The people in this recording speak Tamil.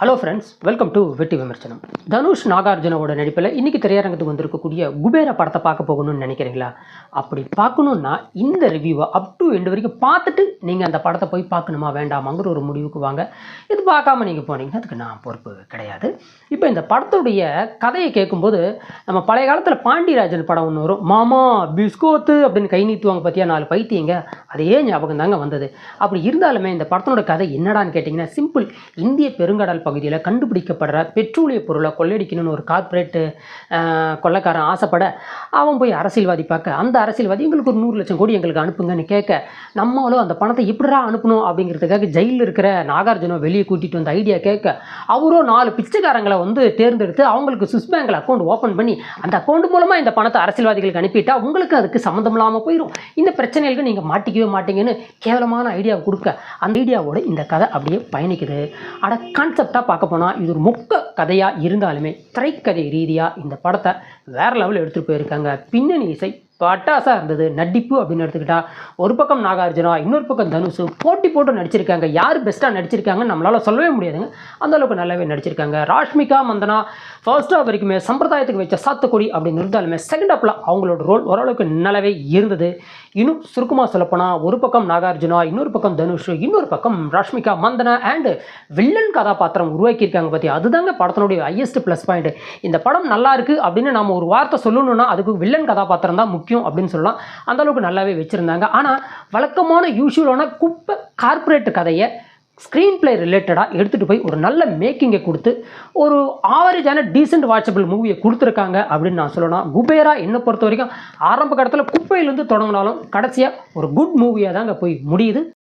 ஹலோ ஃப்ரெண்ட்ஸ் வெல்கம் டு வெட்டி விமர்சனம் தனுஷ் நாகார்ஜுனோட நடிப்பில் இன்றைக்கி திரையரங்கத்துக்கு வந்திருக்கக்கூடிய குபேர படத்தை பார்க்க போகணும்னு நினைக்கிறீங்களா? அப்படி பார்க்கணுன்னா இந்த ரிவ்யூவை அப் டு எண்டு வரைக்கும் பார்த்துட்டு நீங்கள் அந்த படத்தை போய் பார்க்கணுமா வேண்டாமாங்கிற ஒரு முடிவுக்கு வாங்க. இது பார்க்காம நீங்கள் போனீங்கன்னா அதுக்கு நான் பொறுப்பு கிடையாது. இப்போ இந்த படத்துடைய கதையை கேட்கும்போது நம்ம பழைய காலத்தில் பாண்டியராஜன் படம் ஒன்று வரும். மாமா பிஸ்கோத்து அப்படின்னு கை நீத்துவாங்க பார்த்தியா நாலு பைத்தியங்க. அதே ஞாபகம் தாங்க வந்தது. அப்படி இருந்தாலுமே இந்த படத்தினோட கதை என்னடான்னு கேட்டிங்கன்னா சிம்பிள் இந்திய பெருங்கடல் பகுதியில் கண்டுபிடிக்கப்படுற பெட்ரோலிய பொருளை கொள்ளையடிக்கணும்னு ஒரு கார்ப்பரேட்டு கொள்ளைக்காரன் ஆசைப்பட அவன் போய் அரசியல்வாதி பார்க்க அந்த அரசியல்வாதி எங்களுக்கு ஒரு நூறு லட்சம் கோடி எங்களுக்கு அனுப்புங்கன்னு கேட்க நம்மளும் அந்த பணத்தை இப்படிடா அனுப்பணும் அப்படிங்கிறதுக்காக ஜெயிலில் இருக்கிற நாகார்ஜுனோ வெளியே கூட்டிகிட்டு வந்த ஐடியா கேட்க அவரும் நாலு பிச்சைக்காரங்களை வந்து தேர்ந்தெடுத்து அவங்களுக்கு சுவிஸ் பேங்கில் அக்கௌண்ட் ஓப்பன் பண்ணி அந்த அக்கௌண்ட் மூலமாக இந்த பணத்தை அரசியல்வாதிகளுக்கு அனுப்பிட்டா உங்களுக்கு அதுக்கு சம்மந்தம் இல்லாமல் போயிடும் இந்த பிரச்சனைகளுக்கு நீங்கள் மாட்டிக்கவே மாட்டீங்கன்னு கேவலமான ஐடியா கொடுக்க. அந்த ஐடியாவோட இந்த கதை அப்படியே பயணிக்குது. அட கான்செப்டாக பார்க்க போனால் இது ஒரு முக்க கதையாக இருந்தாலுமே திரைக்கதை ரீதியாக இந்த படத்தை வேறு லெவலில் எடுத்துகிட்டு போயிருக்காங்க. பின்னணி இசை பட்டாசாக இருந்தது. நடிப்பு அப்படின்னு எடுத்துக்கிட்டா ஒரு பக்கம் நாகார்ஜுனா இன்னொரு பக்கம் தனுஷ் போட்டி போட்டு நடிச்சிருக்காங்க. யார் பெஸ்ட்டாக நடிச்சிருக்காங்கன்னு நம்மளால் சொல்லவே முடியாதுங்க. அந்தளவுக்கு நல்லாவே நடிச்சிருக்காங்க. ராஷ்மிகா மந்தனா ஃபர்ஸ்ட் ஆஃப் வரைக்குமே சம்பிரதாயத்துக்கு வச்ச சாத்துக்குடி அப்படின்னு இருந்தாலுமே செகண்ட் ஹாப்பில் அவங்களோட ரோல் ஓரளவுக்கு நல்லாவே இருந்தது. இன்னும் சுருக்கமாக சொல்லப்போனால் ஒரு பக்கம் நாகார்ஜுனா இன்னொரு பக்கம் தனுஷ் இன்னொரு பக்கம் ராஷ்மிகா மந்தனா அண்டு வில்லன் கதாபாத்திரம் உருவாக்கியிருக்காங்க பற்றி அதுதாங்க படத்தினுடைய ஹையஸ்ட் ப்ளஸ் பாயிண்ட் இந்த படம் நல்லா இருக்குது அப்படின்னு நம்ம ஒரு வார்த்தை சொல்லணும்னா அதுக்கு வில்லன் கதாபாத்திரம் தான் முக்கியம். அப்படின்னு சொல்லலாம். அந்த அளவுக்கு நல்லாவே வச்சுருந்தாங்க. ஆனால் வழக்கமான யூஷுவலான குப்பை கார்பரேட் கதையை ஸ்க்ரீன் பிளே ரிலேட்டடாக எடுத்துகிட்டு போய் ஒரு நல்ல மேக்கிங்கை கொடுத்து ஒரு ஆவரேஜான டீசென்ட் வாட்சபிள் மூவியை கொடுத்துருக்காங்க அப்படின்னு நான் சொல்லணும். குபேரா என்னை பொறுத்த வரைக்கும் ஆரம்ப கட்டத்தில் குப்பையிலேருந்து தொடங்கினாலும் கடைசியாக ஒரு குட் மூவியாக தாங்க போய் முடியுது.